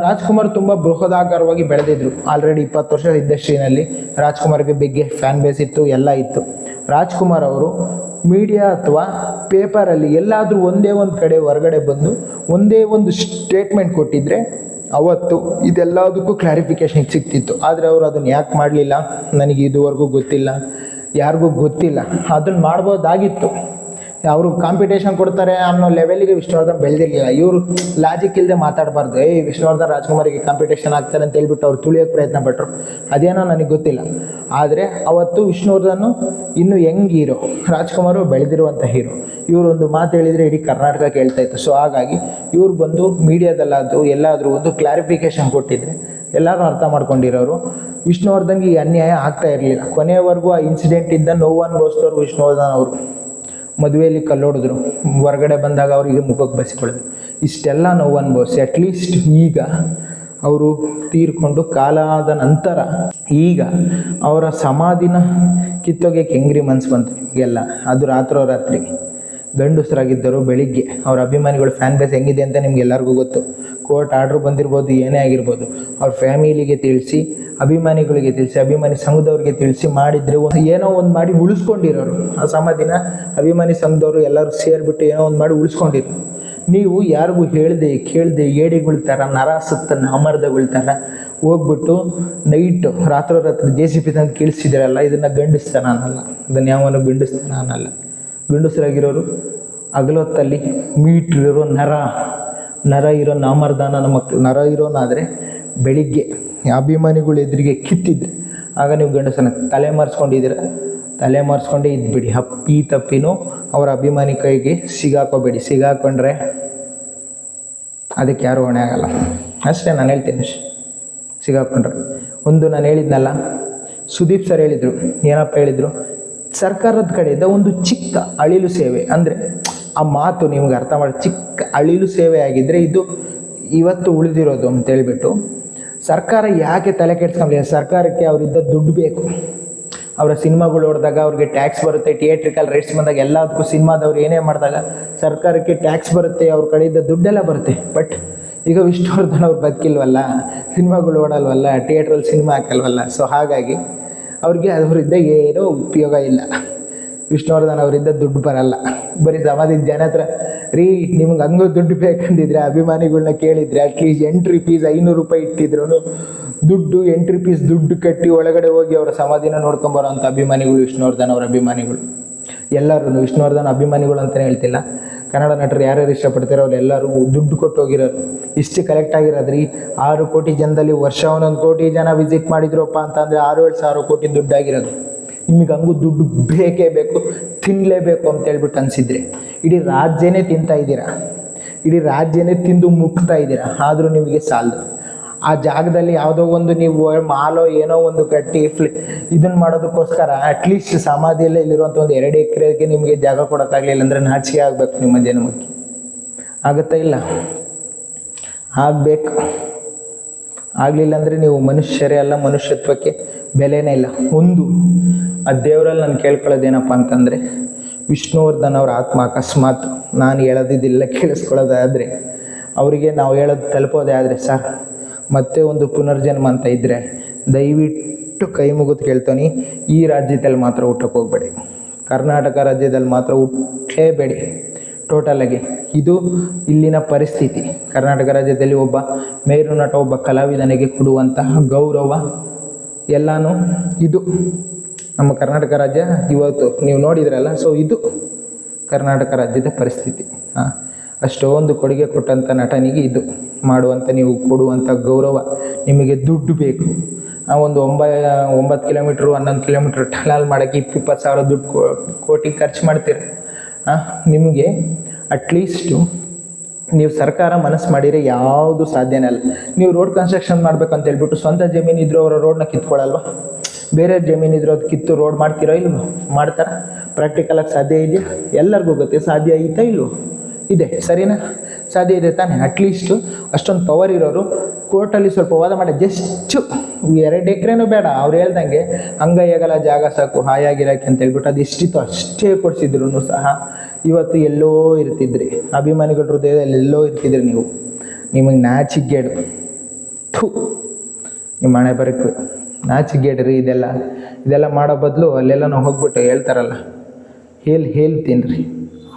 ರಾಜ್ಕುಮಾರ್ ತುಂಬ ಬೃಹದಾಕಾರವಾಗಿ ಬೆಳೆದಿದ್ರು. ಆಲ್ರೆಡಿ ಇಪ್ಪತ್ತು ವರ್ಷ ಇಂಡಸ್ಟ್ರಿನಲ್ಲಿ ರಾಜ್ಕುಮಾರ್ಗೆ ಬಿಗ್ಗೆ ಫ್ಯಾನ್ ಬೇಸ್ ಇತ್ತು, ಎಲ್ಲ ಇತ್ತು. ರಾಜ್ಕುಮಾರ್ ಅವರು ಮೀಡಿಯಾ ಅಥವಾ ಪೇಪರಲ್ಲಿ ಎಲ್ಲಾದರೂ ಒಂದೇ ಒಂದು ಕಡೆ ಹೊರಗಡೆ ಬಂದು, ಒಂದೇ ಒಂದು ಸ್ಟೇಟ್ಮೆಂಟ್ ಕೊಟ್ಟಿದ್ರೆ ಅವತ್ತು ಇದೆಲ್ಲದಕ್ಕೂ ಕ್ಲಾರಿಫಿಕೇಶನ್ ಸಿಗ್ತಿತ್ತು. ಆದರೆ ಅವರು ಅದನ್ನು ಯಾಕೆ ಮಾಡಲಿಲ್ಲ? ನನಗೆ ಇದುವರೆಗೂ ಗೊತ್ತಿಲ್ಲ. ಯಾರಿಗೂ ಗೊತ್ತಿಲ್ಲ. ಅದನ್ನು ಮಾಡ್ಬೋದಾಗಿತ್ತು. ಅವರು ಕಾಂಪಿಟೇಷನ್ ಕೊಡ್ತಾರೆ ಅನ್ನೋ ಲೆವೆಲ್ಗೆ ವಿಷ್ಣುವರ್ಧನ್ ಬೆಳೆದಿರಲಿಲ್ಲ. ಇವರು ಲಾಜಿಕ್ ಇಲ್ಲದೆ ಮಾತಾಡಬಾರ್ದು. ಏ ವಿಷ್ಣುವರ್ಧನ್ ರಾಜ್ಕುಮಾರಿಗೆ ಕಾಂಪಿಟೇಷನ್ ಆಗ್ತಾರೆ ಅಂತ ಹೇಳ್ಬಿಟ್ಟು ಅವ್ರು ತುಳಿಯೋಕೆ ಪ್ರಯತ್ನ ಪಟ್ಟರು ಅದೇನೋ ನನಗೆ ಗೊತ್ತಿಲ್ಲ. ಆದರೆ ಅವತ್ತು ವಿಷ್ಣುವರ್ಧನ್ ಇನ್ನು ಯಂಗ್ ಹೀರೋ ರಾಜ್ಕುಮಾರು ಬೆಳೆದಿರುವಂಥ ಹೀರೋ ಇವರು ಒಂದು ಮಾತು ಹೇಳಿದರೆ ಇಡೀ ಕರ್ನಾಟಕ ಕೇಳ್ತಾ ಇತ್ತು. ಸೊ ಹಾಗಾಗಿ ಇವ್ರು ಬಂದು ಮೀಡಿಯಾದಲ್ಲಾದರೂ ಎಲ್ಲಾದರೂ ಒಂದು ಕ್ಲಾರಿಫಿಕೇಶನ್ ಕೊಟ್ಟಿದ್ರೆ ಎಲ್ಲರೂ ಅರ್ಥ ಮಾಡ್ಕೊಂಡಿರೋರು. ವಿಷ್ಣುವರ್ಧನ್ಗೆ ಈ ಅನ್ಯಾಯ ಆಗ್ತಾ ಇರಲಿಲ್ಲ. ಕೊನೆಯವರೆಗೂ ಆ ಇನ್ಸಿಡೆಂಟ್ ನೋವನ್ನು ನೋವು ಅನುಭವಿಸಿದವರು ವಿಷ್ಣುವರ್ಧನ್ ಅವರು. ಮದುವೆಯಲ್ಲಿ ಕಲ್ಲೊಡಿದ್ರು. ಹೊರಗಡೆ ಬಂದಾಗ ಅವರಿಗೆ ಮುಖಕ್ಕೆ ಬಸಿಕೊಳ್ಳೋದು. ಇಷ್ಟೆಲ್ಲ ನೋವು ಅನುಭವಿಸಿ ಅಟ್ಲೀಸ್ಟ್ ಈಗ ಅವರು ತೀರ್ಕೊಂಡು ಕಾಲಾದ ನಂತರ ಈಗ ಅವರ ಸಮಾಧಿನ ಕಿತ್ತೋಗೆ ಕೆಂಗ್ರಿ ಮನ್ಸು ಬಂತು ನಿಮಗೆಲ್ಲ? ಅದು ರಾತ್ರೋರಾತ್ರಿ ಗಂಡಸರಾಗಿದ್ದರು ಬೆಳಿಗ್ಗೆ. ಅವ್ರ ಅಭಿಮಾನಿಗಳು ಫ್ಯಾನ್ ಬೇಸ್ ಹೆಂಗಿದೆ ಅಂತ ನಿಮ್ಗೆ ಎಲ್ಲರಿಗೂ ಗೊತ್ತು. ಕೋರ್ಟ್ ಆರ್ಡ್ರ್ ಬಂದಿರ್ಬೋದು, ಏನೇ ಆಗಿರ್ಬೋದು. ಅವ್ರ ಫ್ಯಾಮಿಲಿಗೆ ತಿಳಿಸಿ, ಅಭಿಮಾನಿಗಳಿಗೆ ತಿಳಿಸಿ, ಅಭಿಮಾನಿ ಸಂಘದವ್ರಿಗೆ ತಿಳಿಸಿ ಮಾಡಿದರೆ ಏನೋ ಒಂದು ಮಾಡಿ ಉಳಿಸ್ಕೊಂಡಿರೋರು. ಆ ಸಮಾಧಿನ ಅಭಿಮಾನಿ ಸಂಘದವರು ಎಲ್ಲರೂ ಸೇರಿಬಿಟ್ಟು ಏನೋ ಒಂದು ಮಾಡಿ ಉಳಿಸ್ಕೊಂಡಿರು ನೀವು ಯಾರಿಗೂ ಹೇಳ್ದೆ, ಕೇಳ್ದೆ ಏಡಿಗಳ ನರ ಸುತ್ತ ನಾಮರ್ದಗಳ ಥರ ಹೋಗ್ಬಿಟ್ಟು ನೈಟ್ ರಾತ್ರೋರಾತ್ರಿ ಜೆ ಸಿ ಪಿ ತಂದು ಕೇಳಿಸಿದಿರಲ್ಲ, ಇದನ್ನು ಗಂಡಿಸ್ತಾನ ಅನ್ನಲ್ಲ. ಇದನ್ನು ಯಾವನು ಗಂಡಿಸ್ತಾನ ಅನ್ನಲ್ಲ. ಗಂಡಸರಾಗಿರೋರು ಅಗಲೊತ್ತಲ್ಲಿ ಮೀಟ್ರ್ ಇರೋ ನರ ನರ ಇರೋ ನಾಮರ್ದಾನ ನಮ್ಮ ನರ ಇರೋನಾದರೆ ಬೆಳಿಗ್ಗೆ ಅಭಿಮಾನಿಗಳು ಎದುರಿಗೆ ಕಿತ್ತಿದ್ರೆ, ಆಗ ನೀವು ಗಂಡಸನ ತಲೆ ಮರೆಸ್ಕೊಂಡಿದ್ದೀರ. ತಲೆ ಮರೆಸ್ಕೊಂಡೇ ಇದ್ಬಿಡಿ ಹಪ್ಪಿ ತಪ್ಪಿನೂ ಅವರ ಅಭಿಮಾನಿ ಕೈಗೆ ಸಿಗಾಕೋಬೇಡಿ, ಸಿಗಾಕೊಂಡ್ರೆ ಅದಕ್ಕೆ ಯಾರೂ ಹೊಣೆ ಆಗಲ್ಲ. ಅಷ್ಟೇ ನಾನು ಹೇಳ್ತೀನಿ ಸಿಗಾಕೊಂಡ್ರೆ. ಒಂದು ನಾನು ಹೇಳಿದ್ನಲ್ಲ, ಸುದೀಪ್ ಸರ್ ಹೇಳಿದರು, ಏನಪ್ಪ ಹೇಳಿದರು ಸರ್ಕಾರದ ಕಡೆಯಿಂದ ಒಂದು ಚಿಕ್ಕ ಅಳಿಲು ಸೇವೆ, ಅಂದರೆ ಆ ಮಾತು ನಿಮ್ಗೆ ಅರ್ಥ ಮಾಡಿ, ಚಿಕ್ಕ ಅಳಿಲು ಸೇವೆ ಆಗಿದ್ದರೆ ಇದು ಇವತ್ತು ಉಳಿದಿರೋದು ಅಂತ ಹೇಳ್ಬಿಟ್ಟು, ಸರ್ಕಾರ ಯಾಕೆ ತಲೆ ಕೆಡ್ಸ್ಕೊಂಡಿದೆ ಸರ್ಕಾರಕ್ಕೆ ಅವರಿಂದ ದುಡ್ಡು ಬೇಕು. ಅವರ ಸಿನಿಮಾಗಳು ಹೊಡೆದಾಗ ಅವ್ರಿಗೆ ಟ್ಯಾಕ್ಸ್ ಬರುತ್ತೆ, ಥಿಯೇಟ್ರಿಕಲ್ ರೈಟ್ಸ್ ಬಂದಾಗ ಎಲ್ಲದಕ್ಕೂ ಸಿನಿಮಾದವ್ರು ಏನೇ ಮಾಡಿದಾಗ ಸರ್ಕಾರಕ್ಕೆ ಟ್ಯಾಕ್ಸ್ ಬರುತ್ತೆ, ಅವ್ರ ಕಡೆಯಿಂದ ದುಡ್ಡೆಲ್ಲ ಬರುತ್ತೆ. ಬಟ್ ಈಗ ವಿಷ್ಣುವರ್ಧನ್ ಅವ್ರು ಬದುಕಿಲ್ವಲ್ಲ, ಸಿನಿಮಾಗಳು ಓಡಲ್ವಲ್ಲ ಥಿಯೇಟ್ರಲ್ಲಿ ಸಿನಿಮಾ ಹಾಕಲ್ವಲ್ಲ, ಸೊ ಹಾಗಾಗಿ ಅವ್ರಿಗೆ ಅವರಿಂದ ಏನೂ ಉಪಯೋಗ ಇಲ್ಲ. ವಿಷ್ಣುವರ್ಧನ್ ಅವರಿಂದ ದುಡ್ಡು ಬರಲ್ಲ. ಬರೀ ಸಮಾಧಿ ಜನ ಹತ್ರ, ರೀ, ನಿಮ್ಗೆ ಹಂಗೂ ದುಡ್ಡು ಬೇಕಂದಿದ್ರೆ ಅಭಿಮಾನಿಗಳನ್ನ ಕೇಳಿದ್ರೆ ಅಟ್ಲೀಸ್ಟ್ ಎಂಟ್ರಿ ಫೀಸ್ ಐನೂರು ರೂಪಾಯಿ ಇಟ್ಟಿದ್ರು ದುಡ್ಡು, ಎಂಟ್ರಿ ಫೀಸ್ ದುಡ್ಡು ಕಟ್ಟಿ ಒಳಗಡೆ ಹೋಗಿ ಅವರ ಸಮಾಧಿನ ನೋಡ್ಕೊಂಬರೋ ಅಂಥ ಅಭಿಮಾನಿಗಳು ವಿಷ್ಣುವರ್ಧನ್ ಅವರ ಅಭಿಮಾನಿಗಳು. ಎಲ್ಲರೂ ವಿಷ್ಣುವರ್ಧನ್ ಅಭಿಮಾನಿಗಳು ಅಂತಲೇ ಹೇಳ್ತಿಲ್ಲ. ಕನ್ನಡ ನಟರು ಯಾರ್ಯಾರು ಇಷ್ಟಪಡ್ತಾರೋ ಅವ್ರು ಎಲ್ಲರೂ ದುಡ್ಡು ಕೊಟ್ಟು ಹೋಗಿರೋರು ಇಷ್ಟು ಕಲೆಕ್ಟ್ ಆಗಿರೋದ್ರಿ. ಆರು ಕೋಟಿ ಜನದಲ್ಲಿ ವರ್ಷ ಒಂದೊಂದು ಕೋಟಿ ಜನ ವಿಸಿಟ್ ಮಾಡಿದ್ರಪ್ಪ ಅಂತಂದರೆ ಆರು ಏಳು ಸಾವಿರ ಕೋಟಿ ದುಡ್ಡಾಗಿರೋದು. ನಿಮಗೆ ಹಂಗೂ ದುಡ್ಡು ಬೇಕೇ ಬೇಕು ತಿನ್ನಲೇಬೇಕು ಅಂತ ಹೇಳ್ಬಿಟ್ಟು ಅನಿಸಿದ್ರೆ. ಇಡೀ ರಾಜ್ಯನೇ ತಿಂತಾ ಇದ್ದೀರಾ? ಇಡೀ ರಾಜ್ಯನೇ ತಿಂದು ಮುಟ್ತಾ ಇದ್ದೀರಾ? ಆದರೂ ನಿಮಗೆ ಸಾಲದು. ಆ ಜಾಗದಲ್ಲಿ ಯಾವುದೋ ಒಂದು ನೀವು ಮಾಲೋ ಏನೋ ಒಂದು ಕಟ್ಟಿ ಫ್ಲಿ ಇದನ್ನು ಮಾಡೋದಕ್ಕೋಸ್ಕರ ಅಟ್ಲೀಸ್ಟ್ ಸಮಾಧಿಯಲ್ಲೇ ಇಲ್ಲಿರುವಂಥ ಒಂದು ಎರಡು ಎಕರೆಗೆ ನಿಮಗೆ ಜಾಗ ಕೊಡೋಕ್ಕಾಗಲಿಲ್ಲ ಅಂದರೆ ನಾಚಿಕೆ ಆಗಬೇಕು ನಿಮ್ಮ ಜನ್ಮಕ್ಕೆ. ಆಗುತ್ತಾ ಇಲ್ಲ? ಆಗಬೇಕು. ಆಗಲಿಲ್ಲ ಅಂದರೆ ನೀವು ಮನುಷ್ಯರೇ ಅಲ್ಲ, ಮನುಷ್ಯತ್ವಕ್ಕೆ ಬೆಲೆನೇ ಇಲ್ಲ. ಒಂದು, ಆ ದೇವರಲ್ಲಿ ನಾನು ಕೇಳ್ಕೊಳ್ಳೋದೇನಪ್ಪ ಅಂತಂದರೆ ವಿಷ್ಣುವರ್ಧನ್ ಅವರ ಆತ್ಮ ಅಕಸ್ಮಾತ್ ನಾನು ಹೇಳೋದಿದ್ದಿಲ್ಲ ಕೇಳಿಸ್ಕೊಳ್ಳೋದಾದರೆ, ಅವರಿಗೆ ನಾವು ಹೇಳೋದು ತಲುಪೋದೇ ಆದರೆ ಸರ್ ಮತ್ತೆ ಒಂದು ಪುನರ್ಜನ್ಮ ಅಂತ ಇದ್ದರೆ ದಯವಿಟ್ಟು ಕೈ ಮುಗಿದು ಕೇಳ್ತಾನೆ, ಈ ರಾಜ್ಯದಲ್ಲಿ ಮಾತ್ರ ಊಟಕ್ಕೆ ಹೋಗ್ಬೇಡಿ. ಕರ್ನಾಟಕ ರಾಜ್ಯದಲ್ಲಿ ಮಾತ್ರ ಹುಟ್ಟಲೇಬೇಡಿ ಟೋಟಲಾಗಿ ಇದು ಇಲ್ಲಿನ ಪರಿಸ್ಥಿತಿ. ಕರ್ನಾಟಕ ರಾಜ್ಯದಲ್ಲಿ ಒಬ್ಬ ಮೇರು ನಟ, ಒಬ್ಬ ಕಲಾವಿದನಿಗೆ ಕೊಡುವಂತಹ ಗೌರವ ಎಲ್ಲನೂ ಇದು. ನಮ್ಮ ಕರ್ನಾಟಕ ರಾಜ್ಯ ಇವತ್ತು ನೀವು ನೋಡಿದ್ರಲ್ಲ ಸೊ ಇದು ಕರ್ನಾಟಕ ರಾಜ್ಯದ ಪರಿಸ್ಥಿತಿ. ಹಾಂ. ಅಷ್ಟೊಂದು ಕೊಡುಗೆ ಕೊಟ್ಟಂಥ ನಟನಿಗೆ ಇದು. ಮಾಡುವಂಥ ನೀವು ಕೊಡುವಂಥ ಗೌರವ ನಿಮಗೆ ದುಡ್ಡು ಬೇಕು. ಆ ಒಂದು ಒಂಬ, ಒಂಬತ್ತು ಕಿಲೋಮೀಟ್ರು ಹನ್ನೊಂದು ಕಿಲೋಮೀಟ್ರ್ ಟನಲ್ ಮಾಡೋಕ್ಕೆ ಇಪ್ಪ ಇಪ್ಪತ್ತು ಸಾವಿರ ದುಡ್ಡು ಕೋಟಿ ಖರ್ಚು ಮಾಡ್ತೀರಿ. ನಿಮಗೆ ಅಟ್ಲೀಸ್ಟು ನೀವು ಸರ್ಕಾರ ಮನಸ್ಸು ಮಾಡಿದರೆ ಯಾವುದು ಸಾಧ್ಯನೇ ಅಲ್ಲ ನೀವು ರೋಡ್ ಕನ್ಸ್ಟ್ರಕ್ಷನ್ ಮಾಡ್ಬೇಕು ಅಂತ ಹೇಳ್ಬಿಟ್ಟು ಸ್ವಂತ ಜಮೀನು ಇದ್ದರೂ ಅವರ ರೋಡ್ನ ಕಿತ್ಕೊಳ್ಳಲ್ವಾ ಬೇರೆ ಜಮೀನು ಇದ್ರೂ ಅದು ಕಿತ್ತು ರೋಡ್ ಮಾಡ್ತೀರೋ ಇಲ್ವೋ? ಮಾಡ್ತಾರಾ? ಪ್ರಾಕ್ಟಿಕಲಾಗಿ ಸಾಧ್ಯ ಇದೆಯಾ? ಎಲ್ಲರಿಗೂ ಗೊತ್ತೆ, ಸಾಧ್ಯ ಐತಾ ಇಲ್ವೋ? ಇದೆ, ಸರಿನಾ? ಸಾಧ್ಯ ಇದೆ ತಾನೇ? ಅಟ್ಲೀಸ್ಟು ಅಷ್ಟೊಂದು ಪವರ್ ಇರೋರು ಕೋರ್ಟಲ್ಲಿ ಸ್ವಲ್ಪ ವಾದ ಮಾಡಿ ಜಸ್ಟ್ ಎರಡು ಎಕರೆನೂ ಬೇಡ. ಅವ್ರು ಹೇಳ್ದಂಗೆ ಅಂಗೈಯಾಗಲ್ಲ ಜಾಗ ಸಾಕು, ಹಾಯಾಗಿರಕ್ಕೆ ಅಂತ ಹೇಳ್ಬಿಟ್ಟು ಅದು ಇಷ್ಟಿತ್ತು ಅಷ್ಟೇ ಕೊಡಿಸಿದ್ರು ಸಹ ಇವತ್ತು ಎಲ್ಲೋ ಇರ್ತಿದ್ರಿ. ಅಭಿಮಾನಿಗಳ ಹೃದಯದಲ್ಲಿ ಎಲ್ಲೋ ಇರ್ತಿದ್ರಿ ನೀವು. ನಿಮಗೆ ನಾಚಿಗೇಡು ಥೂ, ನಿಮ್ಮ ಹಣೆ ಬರಕ್ಕೆ ನಾಚಿಗೇಡ್ರಿ ಇದೆಲ್ಲ. ಇದೆಲ್ಲ ಮಾಡೋ ಬದಲು ಅಲ್ಲೆಲ್ಲ ನಾವು ಹೋಗ್ಬಿಟ್ಟು ಹೇಳ್ತಾರಲ್ಲ. ಹೇಳಿ ಹೇಳ್ತೀನಿ ತಿನ್ನಿರಿ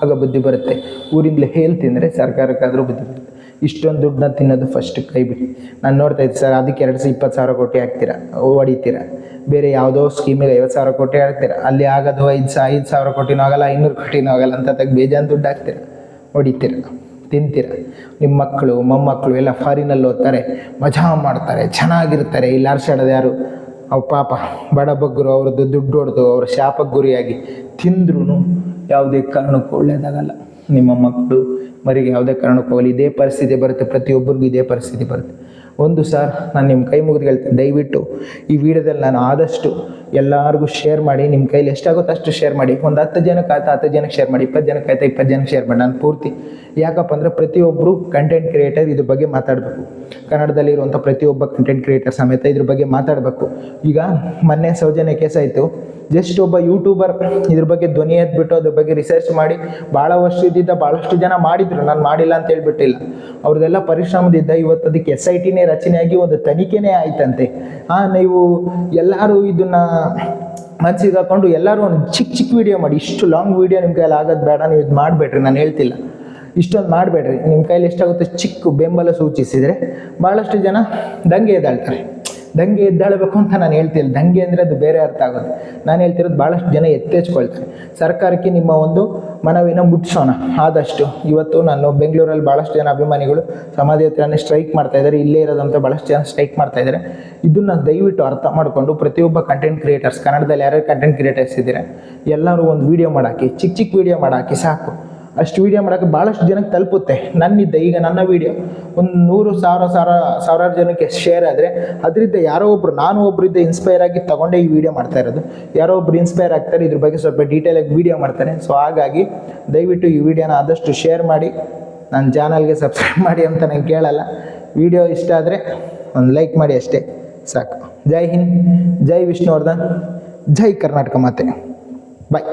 ಆಗ ಬುದ್ಧಿ ಬರುತ್ತೆ. ಊರಿಂದಲೇ ಹೇಳಿ ತಿಂದರೆ ಸರ್ಕಾರಕ್ಕಾದರೂ ಬುದ್ಧಿ ಬರುತ್ತೆ. ಇಷ್ಟೊಂದು ದುಡ್ಡನ್ನ ತಿನ್ನೋದು ಫಸ್ಟ್ ಕೈ ಬಿಡಿ ನಾನು ನೋಡ್ತಾ ಇದ್ದೆ ಸರ್, ಅದಕ್ಕೆ ಎರಡು ಸಾವಿರ ಇಪ್ಪತ್ತು ಸಾವಿರ ಕೋಟಿ ಹಾಕ್ತೀರಾ? ಹೊಡಿತೀರಾ? ಬೇರೆ ಯಾವುದೋ ಸ್ಕೀಮಿಗೆ ಐವತ್ತು ಸಾವಿರ ಕೋಟಿ ಹಾಕ್ತೀರಾ? ಅಲ್ಲಿ ಆಗೋದು ಐದು ಸಾ, ಐದು ಸಾವಿರ ಕೋಟಿನೂ ಆಗಲ್ಲ, ಐನೂರು ಕೋಟಿನೂ ಆಗಲ್ಲ ಅಂತ ತೆಗೆ ಬೇಜಾನ್ ದುಡ್ಡು ಹಾಕ್ತೀರಾ? ಹೊಡಿತೀರ? ತಿಂತೀರ? ನಿಮ್ಮ ಮಕ್ಕಳು, ಮೊಮ್ಮಕ್ಕಳು ಎಲ್ಲ ಫಾರಿನಲ್ಲಿ ಓದ್ತಾರೆ, ಮಜಾ ಮಾಡ್ತಾರೆ, ಚೆನ್ನಾಗಿರ್ತಾರೆ. ಇಲ್ಲಿ ಆರ್ಸಾಡೋದು ಯಾರು? ಅವು ಪಾಪ ಬಡ ಬಗ್ಗರು, ಅವ್ರದ್ದು ದುಡ್ಡು ಹೊಡೆದು, ಅವ್ರ ಶಾಪಕ್ಕೆ ಗುರಿಯಾಗಿ ತಿಂದ್ರೂ ಯಾವುದೇ ಕಾರಣಕ್ಕೂ ಒಳ್ಳೆಯದಾಗಲ್ಲ. ನಿಮ್ಮ ಮಕ್ಕಳು ಮರಿಗೆ ಯಾವುದೇ ಕಾರಣಕ್ಕೂ ಹೋಗಲಿ ಇದೇ ಪರಿಸ್ಥಿತಿ ಬರುತ್ತೆ, ಪ್ರತಿಯೊಬ್ಬರಿಗೂ ಇದೇ ಪರಿಸ್ಥಿತಿ ಬರುತ್ತೆ. ಒಂದು ಸಾರ್, ನಾನು ನಿಮ್ಮ ಕೈ ಮುಗಿದು ಹೇಳ್ತೇನೆ. ದಯವಿಟ್ಟು ಈ ವಿಡಿಯೋದಲ್ಲಿ ನಾನು ಆದಷ್ಟು ಎಲ್ಲರಿಗೂ ಶೇರ್ ಮಾಡಿ ನಿಮ್ಮ ಕೈಲಿ ಎಷ್ಟಾಗುತ್ತೋ ಅಷ್ಟು ಶೇರ್ ಮಾಡಿ. ಒಂದು ಹತ್ತು ಜನಕ್ಕೆ ಆಯ್ತಾ ಹತ್ತು ಜನಕ್ಕೆ ಶೇರ್ ಮಾಡಿ, ಇಪ್ಪತ್ತು ಜನಕ್ಕೆ ಆಯ್ತಾ ಇಪ್ಪತ್ತು ಜನಕ್ಕೆ ಶೇರ್ ಮಾಡಿ. ನಾನು ಪೂರ್ತಿ, ಯಾಕಪ್ಪ ಅಂದರೆ ಪ್ರತಿಯೊಬ್ಬರು ಕಂಟೆಂಟ್ ಕ್ರಿಯೇಟರ್ ಇದ್ರ ಬಗ್ಗೆ ಮಾತಾಡಬೇಕು. ಕನ್ನಡದಲ್ಲಿರುವಂಥ ಪ್ರತಿಯೊಬ್ಬ ಕಂಟೆಂಟ್ ಕ್ರಿಯೇಟರ್ ಸಮೇತ ಇದ್ರ ಬಗ್ಗೆ ಮಾತಾಡಬೇಕು. ಈಗ ಮೊನ್ನೆ ಸೌಜನ್ಯ ಕೇಸ್ ಆಯಿತು. ಜಸ್ಟ್ ಒಬ್ಬ ಯೂಟ್ಯೂಬರ್ ಇದ್ರ ಬಗ್ಗೆ ಧ್ವನಿ ಎದ್ಬಿಟ್ಟು ಅದ್ರ ಬಗ್ಗೆ ರಿಸರ್ಚ್ ಮಾಡಿ, ಭಾಳ ವರ್ಷದಿಂದ ಭಾಳಷ್ಟು ಜನ ಮಾಡಿದ್ರು. ನಾನು ಮಾಡಿಲ್ಲ ಅಂತ ಹೇಳ್ಬಿಟ್ಟಿಲ್ಲ. ಅವ್ರದ್ದೆಲ್ಲ ಪರಿಶ್ರಮದಿಂದ ಇವತ್ತು ಅದಕ್ಕೆ ಎಸ್ ಐ ಟಿನೇ ರಚನೆಯಾಗಿ ಒಂದು ತನಿಖೆನೇ ಆಯ್ತಂತೆ. ಹಾಂ ನೀವು ಎಲ್ಲರೂ ಇದನ್ನ ಮನ್ಸಿಗೆ ಹಾಕೊಂಡು ಎಲ್ಲರೂ ಒಂದು ಚಿಕ್ಕ ಚಿಕ್ಕ ವಿಡಿಯೋ ಮಾಡಿ. ಇಷ್ಟು ಲಾಂಗ್ ವಿಡಿಯೋ ನಿಮ್ಮ ಕೈಯಲ್ಲಿ ಆಗೋದು ಬೇಡ, ನೀವು ಇದು ಮಾಡಬೇಡ್ರಿ, ನಾನು ಹೇಳ್ತಿಲ್ಲ. ಇಷ್ಟೊಂದು ಮಾಡಬೇಡ್ರಿ. ನಿಮ್ಮ ಕೈಯಲ್ಲಿ ಎಷ್ಟಾಗುತ್ತೆ ಚಿಕ್ಕ ಬೆಂಬಲ ಸೂಚಿಸಿದರೆ ಭಾಳಷ್ಟು ಜನ ದಂಗೆ ಎದ್ದಾಳ್ತಾರೆ. ದಂಗೆ ಎದ್ದಾಳಬೇಕು ಅಂತ ನಾನು ಹೇಳ್ತಿಲ್ಲ. ದಂಗೆ ಅಂದರೆ ಅದು ಬೇರೆ ಅರ್ಥ ಆಗುತ್ತೆ. ನಾನು ಹೇಳ್ತಿರೋದು ಭಾಳಷ್ಟು ಜನ ಎತ್ತೇಚ್ಕೊಳ್ತಾರೆ. ಸರ್ಕಾರಕ್ಕೆ ನಿಮ್ಮ ಒಂದು ಮನವಿನ ಮುಟ್ಸೋಣ. ಆದಷ್ಟು ಇವತ್ತು ನಾನು ಬೆಂಗಳೂರಲ್ಲಿ ಭಾಳಷ್ಟು ಜನ ಅಭಿಮಾನಿಗಳು ಸಮಾಧಿ ಹತ್ರನೇ ಸ್ಟ್ರೈಕ್ ಮಾಡ್ತಾ ಇದ್ದಾರೆ. ಇಲ್ಲೇ ಇರೋದಂತ ಭಾಳಷ್ಟು ಜನ ಸ್ಟ್ರೈಕ್ ಮಾಡ್ತಾ ಇದ್ದಾರೆ. ಇದನ್ನು ದಯವಿಟ್ಟು ಅರ್ಥ ಮಾಡಿಕೊಂಡು ಪ್ರತಿಯೊಬ್ಬ ಕಂಟೆಂಟ್ ಕ್ರಿಯೇಟರ್ಸ್ ಕನ್ನಡದಲ್ಲಿ ಯಾರ್ಯಾರು ಕಂಟೆಂಟ್ ಕ್ರಿಯೇಟರ್ಸ್ ಇದ್ದೀರಾ, ಎಲ್ಲರೂ ಒಂದು ವೀಡಿಯೋ ಮಾಡಾಕಿ, ಚಿಕ್ಕ ಚಿಕ್ಕ ವೀಡಿಯೋ ಮಾಡಾಕಿ ಸಾಕು. ಅಷ್ಟು ವೀಡಿಯೋ ಮಾಡೋಕೆ ಭಾಳಷ್ಟು ಜನಕ್ಕೆ ತಲುಪುತ್ತೆ. ನನ್ನಿದ್ದ ಈಗ ನನ್ನ ವೀಡಿಯೋ ಒಂದು ನೂರು, ಸಾವಿರ ಸಾವಿರ, ಸಾವಿರಾರು ಜನಕ್ಕೆ ಶೇರ್ ಆದರೆ ಅದರಿಂದ ಯಾರೋ ಒಬ್ರು, ನಾನು ಒಬ್ಬರಿಂದ ಇನ್ಸ್ಪೈರ್ ಆಗಿ ತಗೊಂಡೇ ಈ ವಿಡಿಯೋ ಮಾಡ್ತಾ ಇರೋದು. ಯಾರೋ ಒಬ್ರು ಇನ್ಸ್ಪೈರ್ ಆಗ್ತಾರೆ, ಇದ್ರ ಬಗ್ಗೆ ಸ್ವಲ್ಪ ಡೀಟೇಲಾಗಿ ವೀಡಿಯೋ ಮಾಡ್ತಾರೆ. ಸೊ ಹಾಗಾಗಿ ದಯವಿಟ್ಟು ಈ ವಿಡಿಯೋನ ಆದಷ್ಟು ಶೇರ್ ಮಾಡಿ ನನ್ನ ಚಾನಲ್ಗೆ ಸಬ್ಸ್ಕ್ರೈಬ್ ಮಾಡಿ ಅಂತ ನಾನು ಕೇಳಲ್ಲ. ವಿಡಿಯೋ ಇಷ್ಟ ಆದರೆ ಒಂದು ಲೈಕ್ ಮಾಡಿ ಅಷ್ಟೇ. ಸಾಕು. ಜೈ ಹಿಂದ್, ಜೈ ವಿಷ್ಣುವರ್ಧನ್, ಜೈ ಕರ್ನಾಟಕ ಮಾತೆ. ಬಾಯ್